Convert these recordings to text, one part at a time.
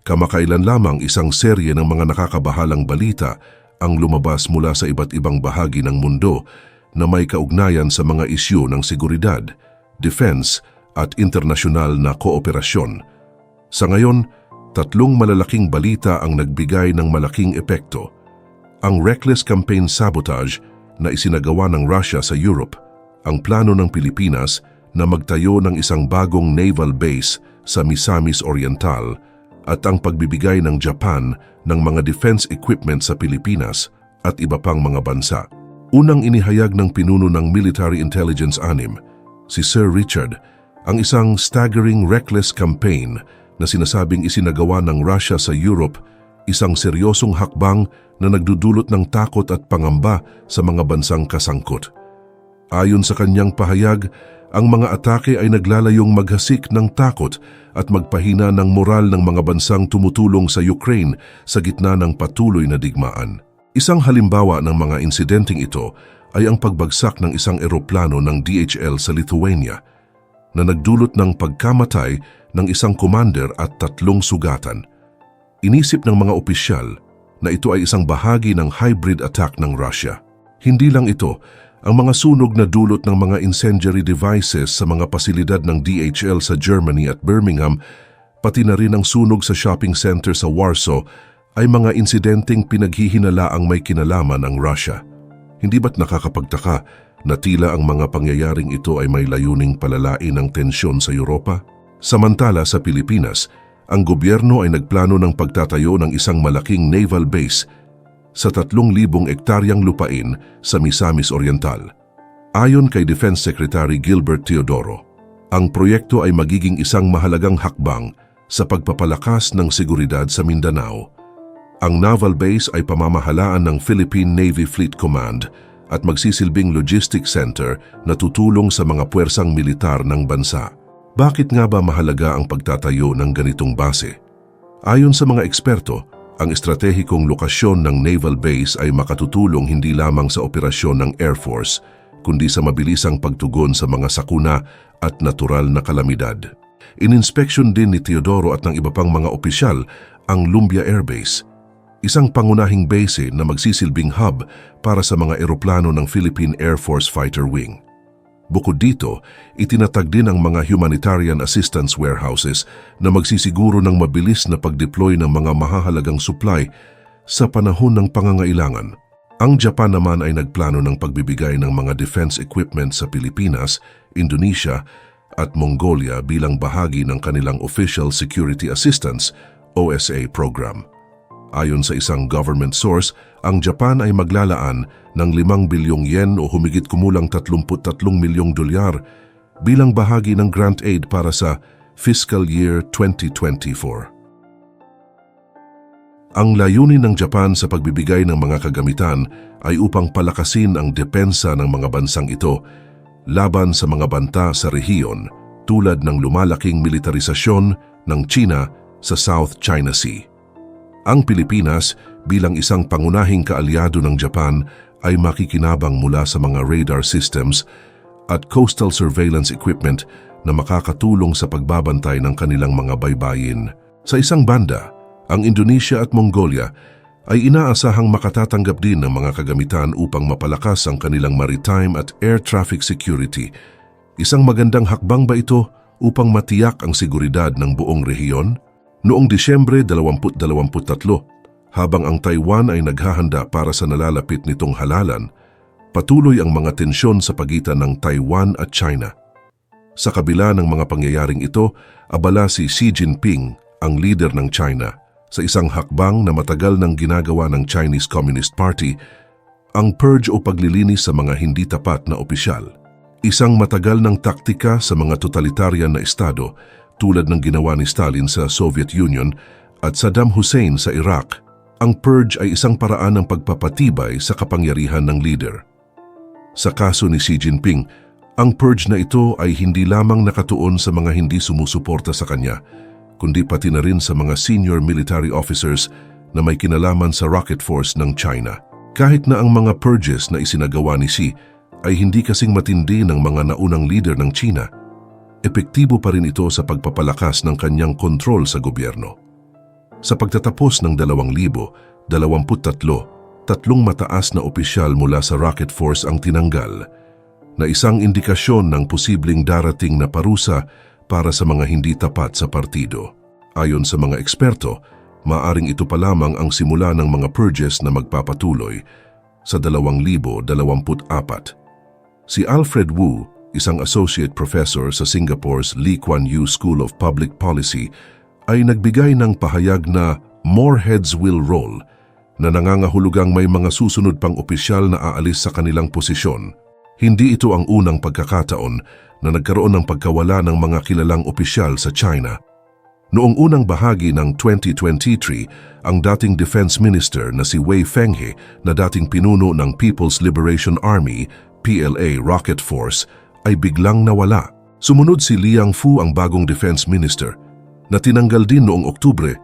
Kamakailan lamang isang serye ng mga nakakabahalang balita ang lumabas mula sa iba't ibang bahagi ng mundo na may kaugnayan sa mga isyu ng seguridad, defense at internasyonal na kooperasyon. Sa ngayon, tatlong malalaking balita ang nagbigay ng malaking epekto. Ang reckless campaign sabotage na isinagawa ng Russia sa Europe, ang plano ng Pilipinas na magtayo ng isang bagong naval base sa Misamis Oriental at ang pagbibigay ng Japan ng mga defense equipment sa Pilipinas at iba pang mga bansa. Unang inihayag ng pinuno ng Military Intelligence Anim, si Sir Richard, ang isang staggering reckless campaign na sinasabing isinagawa ng Russia sa Europe, isang seryosong hakbang na nagdudulot ng takot at pangamba sa mga bansang kasangkot. Ayon sa kanyang pahayag, ang mga atake ay naglalayong maghasik ng takot at magpahina ng moral ng mga bansang tumutulong sa Ukraine sa gitna ng patuloy na digmaan. Isang halimbawa ng mga insidenteng ito ay ang pagbagsak ng isang eroplano ng DHL sa Lithuania na nagdulot ng pagkamatay ng isang commander at tatlong sugatan. Inisip ng mga opisyal na ito ay isang bahagi ng hybrid attack ng Russia. Hindi lang ito, ang mga sunog na dulot ng mga incendiary devices sa mga pasilidad ng DHL sa Germany at Birmingham, pati na rin ang sunog sa shopping center sa Warsaw, ay mga insidenteng pinaghihinalaang may kinalaman ang Russia. Hindi ba't nakakapagtaka na tila ang mga pangyayaring ito ay may layuning palalain ng tensyon sa Europa? Samantala sa Pilipinas, ang gobyerno ay nagplano ng pagtatayo ng isang malaking naval base sa 3,000 ektaryang lupain sa Misamis Oriental. Ayon kay Defense Secretary Gilbert Teodoro, ang proyekto ay magiging isang mahalagang hakbang sa pagpapalakas ng seguridad sa Mindanao. Ang naval base ay pamamahalaan ng Philippine Navy Fleet Command at magsisilbing logistics center na tutulong sa mga puwersang militar ng bansa. Bakit nga ba mahalaga ang pagtatayo ng ganitong base? Ayon sa mga eksperto, ang estratehikong lokasyon ng naval base ay makatutulong hindi lamang sa operasyon ng Air Force, kundi sa mabilisang pagtugon sa mga sakuna at natural na kalamidad. Ininspeksyon din ni Teodoro at ng iba pang mga opisyal ang Lumbia Air Base, isang pangunahing base na magsisilbing hub para sa mga eroplano ng Philippine Air Force Fighter Wing. Bukod dito, itinatag din ang mga humanitarian assistance warehouses na magsisiguro ng mabilis na pag-deploy ng mga mahahalagang supply sa panahon ng pangangailangan. Ang Japan naman ay nagplano ng pagbibigay ng mga defense equipment sa Pilipinas, Indonesia at Mongolia bilang bahagi ng kanilang Official Security Assistance OSA program. Ayon sa isang government source, ang Japan ay maglalaan ng 5 bilyong yen o humigit kumulang 33 milyong dolyar bilang bahagi ng grant aid para sa fiscal year 2024. Ang layunin ng Japan sa pagbibigay ng mga kagamitan ay upang palakasin ang depensa ng mga bansang ito laban sa mga banta sa rehiyon tulad ng lumalaking militarisasyon ng China sa South China Sea. Ang Pilipinas bilang isang pangunahing kaalyado ng Japan ay makikinabang mula sa mga radar systems at coastal surveillance equipment na makakatulong sa pagbabantay ng kanilang mga baybayin. Sa isang banda, ang Indonesia at Mongolia ay inaasahang makatatanggap din ng mga kagamitan upang mapalakas ang kanilang maritime at air traffic security. Isang magandang hakbang ba ito upang matiyak ang seguridad ng buong rehiyon? Noong Disyembre 2023, habang ang Taiwan ay naghahanda para sa nalalapit nitong halalan, patuloy ang mga tensyon sa pagitan ng Taiwan at China. Sa kabila ng mga pangyayaring ito, abala si Xi Jinping, ang leader ng China, sa isang hakbang na matagal nang ginagawa ng Chinese Communist Party, ang purge o paglilinis sa mga hindi tapat na opisyal. Isang matagal ng taktika sa mga totalitarian na estado tulad ng ginawa ni Stalin sa Soviet Union at Saddam Hussein sa Iraq ang purge ay isang paraan ng pagpapatibay sa kapangyarihan ng leader. Sa kaso ni Xi Jinping, ang purge na ito ay hindi lamang nakatuon sa mga hindi sumusuporta sa kanya, kundi pati na rin sa mga senior military officers na may kinalaman sa rocket force ng China. Kahit na ang mga purges na isinagawa ni Xi ay hindi kasing matindi ng mga naunang leader ng China, epektibo pa rin ito sa pagpapalakas ng kanyang kontrol sa gobyerno. Sa pagtatapos ng 2023, tatlong mataas na opisyal mula sa Rocket Force ang tinanggal na isang indikasyon ng posibleng darating na parusa para sa mga hindi tapat sa partido. Ayon sa mga eksperto, maaring ito pa lamang ang simula ng mga purges na magpapatuloy sa 2024. Si Alfred Wu, isang associate professor sa Singapore's Lee Kuan Yew School of Public Policy, ay nagbigay ng pahayag na more heads will roll na nangangahulugang may mga susunod pang opisyal na aalis sa kanilang posisyon. Hindi ito ang unang pagkakataon na nagkaroon ng pagkawala ng mga kilalang opisyal sa China. Noong unang bahagi ng 2023, ang dating Defense Minister na si Wei Fenghe na dating pinuno ng People's Liberation Army, PLA Rocket Force, ay biglang nawala. Sumunod si Liang Fu ang bagong Defense Minister na tinanggal din noong Oktubre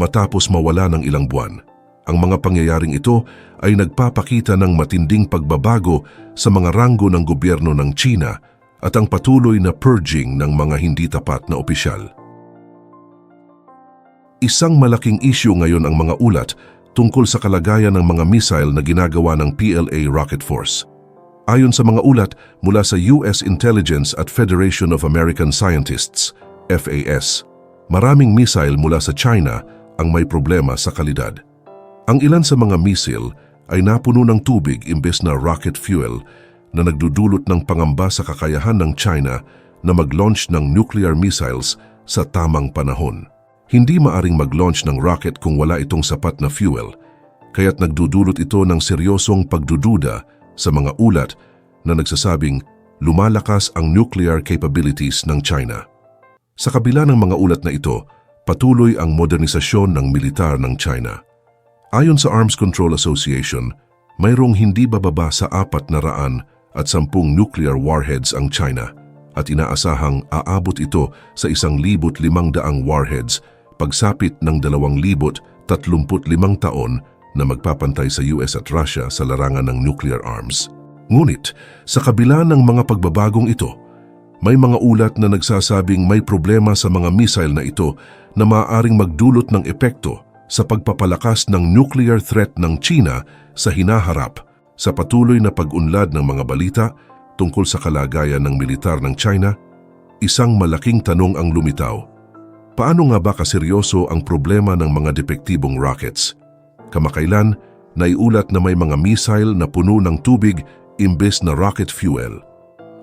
matapos mawala ng ilang buwan. Ang mga pangyayaring ito ay nagpapakita ng matinding pagbabago sa mga ranggo ng gobyerno ng China at ang patuloy na purging ng mga hindi tapat na opisyal. Isang malaking isyu ngayon ang mga ulat tungkol sa kalagayan ng mga missile na ginagawa ng PLA Rocket Force. Ayon sa mga ulat mula sa US Intelligence at Federation of American Scientists, FAS, maraming missile mula sa China ang may problema sa kalidad. Ang ilan sa mga missile ay napuno ng tubig imbes na rocket fuel na nagdudulot ng pangamba sa kakayahan ng China na mag-launch ng nuclear missiles sa tamang panahon. Hindi maaring mag-launch ng rocket kung wala itong sapat na fuel, kaya't nagdudulot ito ng seryosong pagdududa sa mga ulat na nagsasabing lumalakas ang nuclear capabilities ng China. Sa kabila ng mga ulat na ito, patuloy ang modernisasyon ng militar ng China. Ayon sa Arms Control Association, mayroong hindi bababa sa apat na raan at sampung nuclear warheads ang China at inaasahang aabot ito sa isang libot limang daang warheads pagsapit ng 2,035 taon na magpapantay sa US at Russia sa larangan ng nuclear arms. Ngunit, sa kabila ng mga pagbabagong ito, may mga ulat na nagsasabing may problema sa mga missile na ito na maaaring magdulot ng epekto sa pagpapalakas ng nuclear threat ng China sa hinaharap sa patuloy na pag-unlad ng mga balita tungkol sa kalagayan ng militar ng China, isang malaking tanong ang lumitaw. Paano nga ba kaseryoso ang problema ng mga depektibong rockets? Kamakailan, naiulat na may mga missile na puno ng tubig imbes na rocket fuel.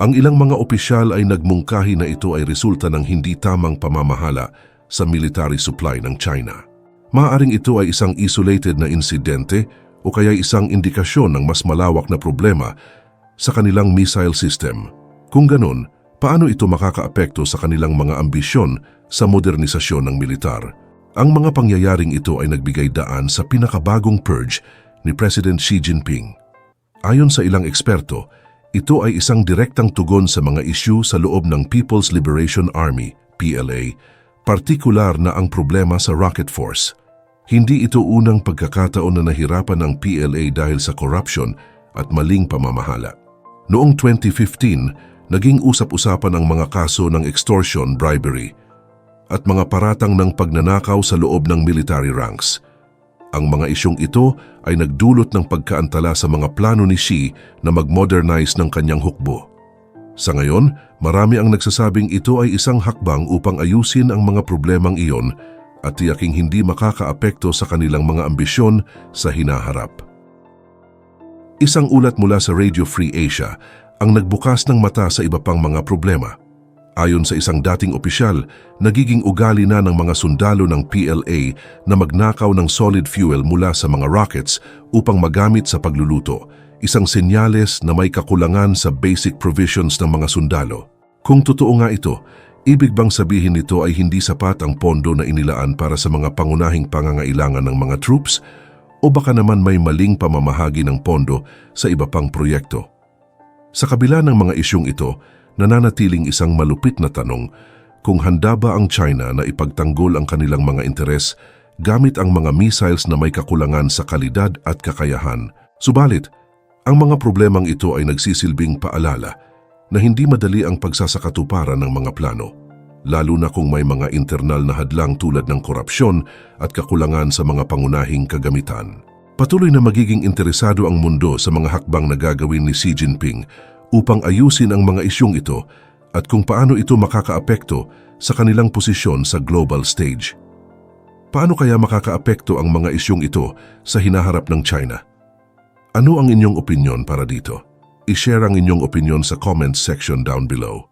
Ang ilang mga opisyal ay nagmungkahi na ito ay resulta ng hindi tamang pamamahala sa military supply ng China. Maaring ito ay isang isolated na insidente o kaya isang indikasyon ng mas malawak na problema sa kanilang missile system. Kung ganun, paano ito makakaapekto sa kanilang mga ambisyon sa modernisasyon ng militar? Ang mga pangyayaring ito ay nagbigay daan sa pinakabagong purge ni President Xi Jinping. Ayon sa ilang eksperto, ito ay isang direktang tugon sa mga isyu sa loob ng People's Liberation Army, PLA, partikular na ang problema sa Rocket Force. Hindi ito unang pagkakataon na nahirapan ng PLA dahil sa corruption at maling pamamahala. Noong 2015, naging usap-usapan ang mga kaso ng extortion, bribery, at mga paratang ng pagnanakaw sa loob ng military ranks. Ang mga isyong ito ay nagdulot ng pagkaantala sa mga plano ni Xi na mag-modernize ng kanyang hukbo. Sa ngayon, marami ang nagsasabing ito ay isang hakbang upang ayusin ang mga problemang iyon at tiyaking hindi makakaapekto sa kanilang mga ambisyon sa hinaharap. Isang ulat mula sa Radio Free Asia ang nagbukas ng mata sa iba pang mga problema. Ayon sa isang dating opisyal, nagiging ugali na ng mga sundalo ng PLA na magnakaw ng solid fuel mula sa mga rockets upang magamit sa pagluluto, isang senyales na may kakulangan sa basic provisions ng mga sundalo. Kung totoo nga ito, ibig bang sabihin nito ay hindi sapat ang pondo na inilaan para sa mga pangunahing pangangailangan ng mga troops o baka naman may maling pamamahagi ng pondo sa iba pang proyekto? Sa kabila ng mga isyong ito, nananatiling isang malupit na tanong kung handa ba ang China na ipagtanggol ang kanilang mga interes gamit ang mga missiles na may kakulangan sa kalidad at kakayahan. Subalit, ang mga problemang ito ay nagsisilbing paalala na hindi madali ang pagsasakatuparan ng mga plano. lalo na kung may mga internal na hadlang tulad ng korupsyon at kakulangan sa mga pangunahing kagamitan. Patuloy na magiging interesado ang mundo sa mga hakbang na gagawin ni Xi Jinping upang ayusin ang mga isyong ito at kung paano ito makakaapekto sa kanilang posisyon sa global stage. Paano kaya makakaapekto ang mga isyong ito sa hinaharap ng China? Ano ang inyong opinion para dito? I-share ang inyong opinion sa comments section down below.